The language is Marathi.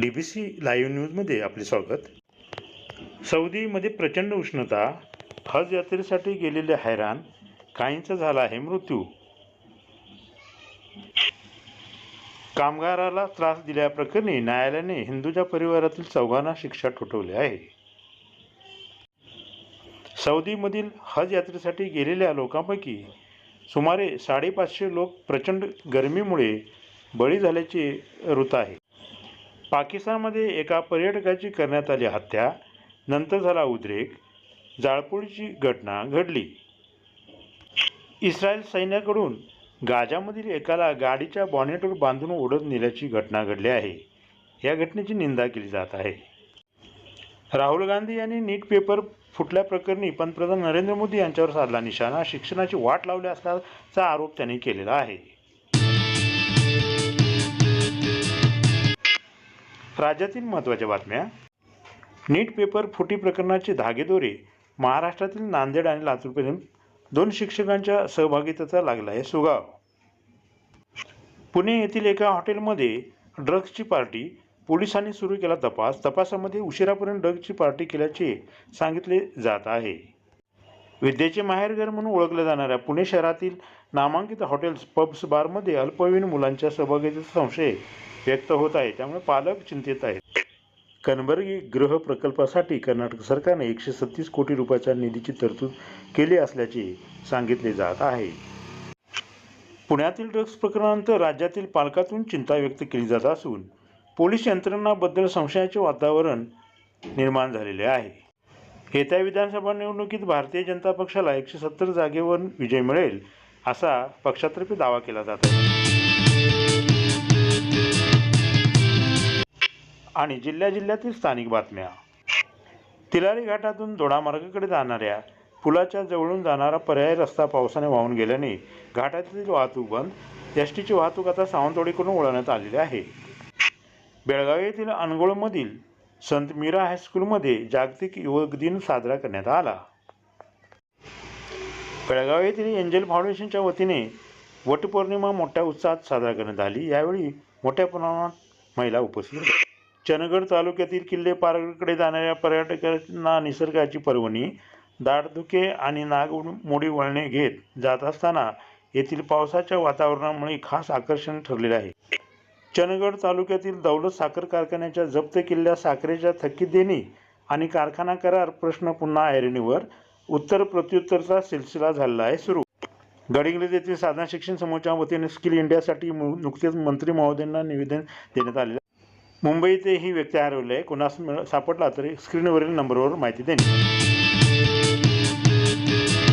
डी बी सी लाईव्ह न्यूजमध्ये आपले स्वागत. सौदीमध्ये प्रचंड उष्णता हज यात्रेसाठी गेलेले हैराण काहींचा झाला आहे मृत्यू. कामगाराला त्रास दिल्याप्रकरणी न्यायालयाने हिंदूच्या परिवारातील चौघांना शिक्षा ठोठवली आहे. सौदीमधील हज यात्रेसाठी गेलेल्या लोकांपैकी सुमारे साडेपाचशे लोक प्रचंड गरमीमुळे बळी झाल्याचे वृत्त आहे. पाकिस्तानमध्ये एका पर्यटकाची करण्यात आली हत्या नंतर झाला उद्रेक जाळपोळीची घटना घडली. इस्रायल सैन्याकडून गाजामधील एकाला गाडीच्या बॉनेटवर बांधून ओढत नेल्याची घटना घडली आहे. या घटनेची निंदा केली जात आहे. राहुल गांधी यांनी नीट पेपर फुटल्याप्रकरणी पंतप्रधान नरेंद्र मोदी यांच्यावर साधला निशाणा शिक्षणाची वाट लावली असल्याचा आरोप त्यांनी केलेला आहे. राज्यातील महत्त्वाच्या बातम्या. नीट पेपर फुटी प्रकरणाचे धागेदोरे महाराष्ट्रातील नांदेड आणि लातूरपर्यंत दोन शिक्षकांच्या सहभागितेचा लागला आहे सुगाव. पुणे येथील एका हॉटेलमध्ये ड्रग्जची पार्टी पोलिसांनी सुरू केला तपास. तपासामध्ये उशिरापर्यंत ड्रग्जची पार्टी केल्याचे सांगितले जात आहे. विद्येचे माहेरघर म्हणून ओळखल्या जाणाऱ्या पुणे शहरातील नामांकित हॉटेल्स पब्स बारमध्ये अल्पवयीन मुलांच्या सहभागितेचा संशय व्यक्त होत आहे. त्यामुळे पालक चिंतेत आहेत. कनबर्गी गृह प्रकल्पासाठी कर्नाटक सरकारने एकशे सत्तीस कोटी रुपयाच्या निधीची तरतूद केली असल्याचे सांगितले जात आहे. पुण्यातील ड्रग्ज प्रकरणानंतर राज्यातील पालकातून चिंता व्यक्त केली जात असून पोलीस यंत्रणाबद्दल संशयाचे वातावरण निर्माण झालेले आहे. येत्या विधानसभा निवडणुकीत भारतीय जनता पक्षाला एकशे सत्तर जागेवर विजय मिळेल असा पक्षातर्फे दावा केला जात आहे. आणि जिल्ह्या जिल्ह्यातील स्थानिक बातम्या. तिलारी घाटातून दोडामार्गाकडे जाणाऱ्या पुलाच्या जवळून जाणारा पर्यायी रस्ता पावसाने वाहून गेल्याने घाटातील वाहतूक बंद एस टीची वाहतूक आता सावंतवाडीकडून वळवण्यात आलेली आहे. बेळगाव येथील अनगोळमधील संत मीरा हायस्कूलमध्ये जागतिक युवक दिन साजरा करण्यात आला. बेळगाव येथील एंजल फाउंडेशनच्या वतीने वटपौर्णिमा मोठ्या उत्साहात साजरा करण्यात आली. यावेळी मोठ्या प्रमाणात महिला उपस्थित चनगड तालुक्यातील किल्ले पारगडकडे जाणाऱ्या पर्यटकांना निसर्गाची पर्वणी दाटधुके आणि नागमोडी वळणे घेत जात असताना येथील पावसाच्या वातावरणामुळे खास आकर्षण ठरलेले आहे. चंदगड तालुक्यातील दौलत साखर कारखान्याच्या जप्त केलेल्या साखरेच्या थकीत देणी आणि कारखाना करार प्रश्न पुन्हा ऐरणीवर उत्तर प्रत्युत्तरचा सिलसिला झालेला आहे सुरू. गडिंग्लज येथील साधना शिक्षण समूहाच्या वतीने स्किल इंडियासाठी मु- नुकतेच मंत्री महोदयांना निवेदन देण्यात आले मुंबईतही व्यक्ती हरवली. आहे कुणास सापडला तरी स्क्रीनवरील नंबरवर माहिती देणे.